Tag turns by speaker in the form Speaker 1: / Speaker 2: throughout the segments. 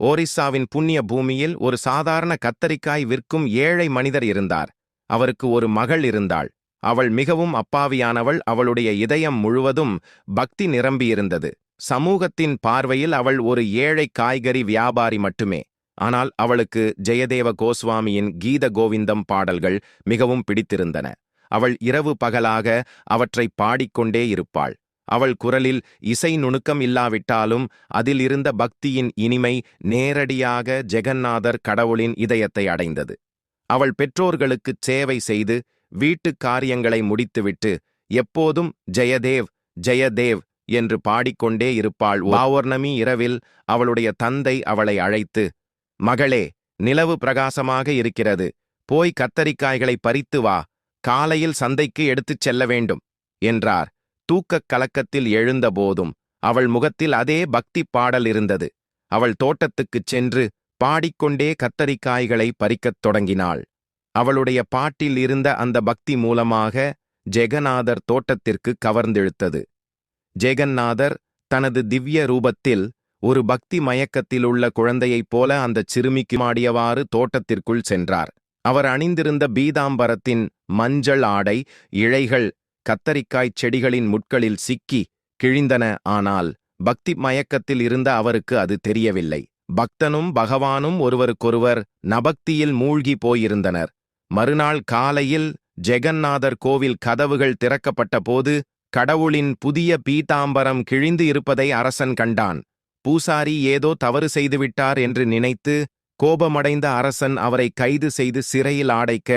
Speaker 1: ஒரிசாவின் புண்ணிய பூமியில் ஒரு சாதாரண கத்தரிக்காய் விற்கும் ஏழை மனிதர் இருந்தார். அவருக்கு ஒரு மகள் இருந்தாள். அவள் மிகவும் அப்பாவியானவள். அவளுடைய இதயம் முழுவதும் பக்தி நிரம்பியிருந்தது. சமூகத்தின் பார்வையில் அவள் ஒரு ஏழை காய்கறி வியாபாரி மட்டுமே. ஆனால் அவளுக்கு ஜெயதேவ கோஸ்வாமியின் கீத கோவிந்தம் பாடல்கள் மிகவும் பிடித்திருந்தன. அவள் இரவு பகலாக அவற்றை பாடிக்கொண்டே இருப்பாள். அவள் குரலில் இசை நுணுக்கம் இல்லாவிட்டாலும் அதிலிருந்த பக்தியின் இனிமை நேரடியாக ஜெகநாதர் கடவுளின் இதயத்தை அடைந்தது. அவள் பெற்றோர்களுக்குச் சேவை செய்து வீட்டுக் காரியங்களை முடித்துவிட்டு எப்போதும் ஜெயதேவ் ஜெயதேவ் என்று பாடிக்கொண்டே இருப்பாள். பௌர்ணமி இரவில் அவளுடைய தந்தை அவளை அழைத்து மகளே நிலவு பிரகாசமாக இருக்கிறது. போய் கத்தரிக்காய்களை பறித்து வா. காலையில் சந்தைக்கு எடுத்துச் செல்ல வேண்டும் என்றார். தூக்கக் கலக்கத்தில் எழுந்தபோதும் அவள் முகத்தில் அதே பக்தி பாடல் இருந்தது. அவள் தோட்டத்துக்குச் சென்று பாடிக்கொண்டே கத்தரிக்காய்களை பறிக்கத் தொடங்கினாள். அவளுடைய பாட்டில் இருந்த அந்த பக்தி மூலமாக ஜெகநாதர் தோட்டத்திற்கு கவர்ந்திழுத்தது. ஜெகநாதர் தனது திவ்ய ரூபத்தில் ஒரு பக்தி மயக்கத்திலுள்ள குழந்தையைப் போல அந்தச் சிறுமிக்கு மாடியவாறு தோட்டத்திற்குள் சென்றார். அவர் அணிந்திருந்த பீதாம்பரத்தின் மஞ்சள் ஆடை இழைகள் கத்தரிக்காய்ச் செடிகளின் முட்களில் சிக்கி கிழிந்தன. ஆனால் பக்தி மயக்கத்தில் இருந்த அவருக்கு அது தெரியவில்லை. பக்தனும் பகவானும் ஒருவருக்கொருவர் நபக்தியில் மூழ்கி போயிருந்தனர். மறுநாள் காலையில் ஜெகந்நாதர் கோவில் கதவுகள் திறக்கப்பட்ட போது கடவுளின் புதிய பீதாம்பரம் கிழிந்து இருப்பதை அரசன் கண்டான். பூசாரி ஏதோ தவறு செய்துவிட்டார் என்று நினைத்து கோபமடைந்த அரசன் அவரை கைது செய்து சிறையில் ஆடைக்க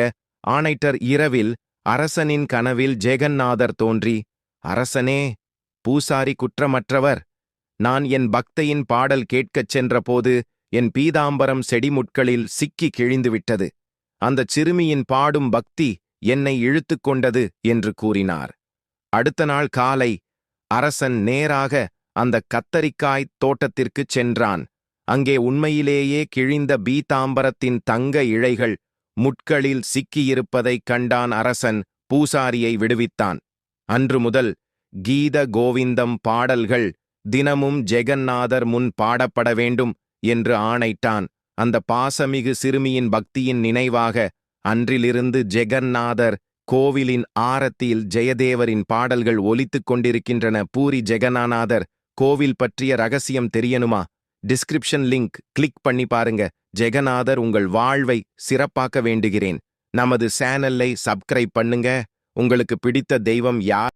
Speaker 1: ஆணைட்டர் இரவில் அரசனின் கனவில் ஜெகந்நாதர் தோன்றி அரசனே பூசாரி குற்றமற்றவர். நான் என் பக்தையின் பாடல் கேட்கச் சென்றபோது என் பீதாம்பரம் செடிமுட்களில் சிக்கி கிழிந்துவிட்டது. அந்தச் சிறுமியின் பாடும் பக்தி என்னை இழுத்துக் கொண்டது என்று கூறினார். அடுத்த நாள் காலை அரசன் நேராக அந்த கத்தரிக்காய் தோட்டத்திற்குச் சென்றான். அங்கே உண்மையிலேயே கிழிந்த பீதாம்பரத்தின் தங்க இழைகள் முட்களில் சிக்கியிருப்பதைக் கண்டான் அரசன் பூசாரியை விடுவித்தான். அன்று முதல் கீத கோவிந்தம் பாடல்கள் தினமும் ஜெகந்நாதர் முன் பாடப்பட வேண்டும் என்று ஆணைட்டான் அந்த பாசமிகு சிறுமியின் பக்தியின் நினைவாக அன்றிலிருந்து ஜெகந்நாதர் கோவிலின் ஆரத்தியில் ஜெயதேவரின் பாடல்கள் ஒலித்துக் கொண்டிருக்கின்றன. பூரி ஜெகநாநாதர் கோவில் பற்றிய ரகசியம் தெரியணுமா? டிஸ்கிரிப்ஷன் லிங்க் கிளிக் பண்ணி பாருங்க. ஜெகநாதர் உங்கள் வாழ்வை சிறப்பாக்க வேண்டுகிறேன். நமது சேனலை சப்ஸ்கிரைப் பண்ணுங்க. உங்களுக்கு பிடித்த தெய்வம் யார்?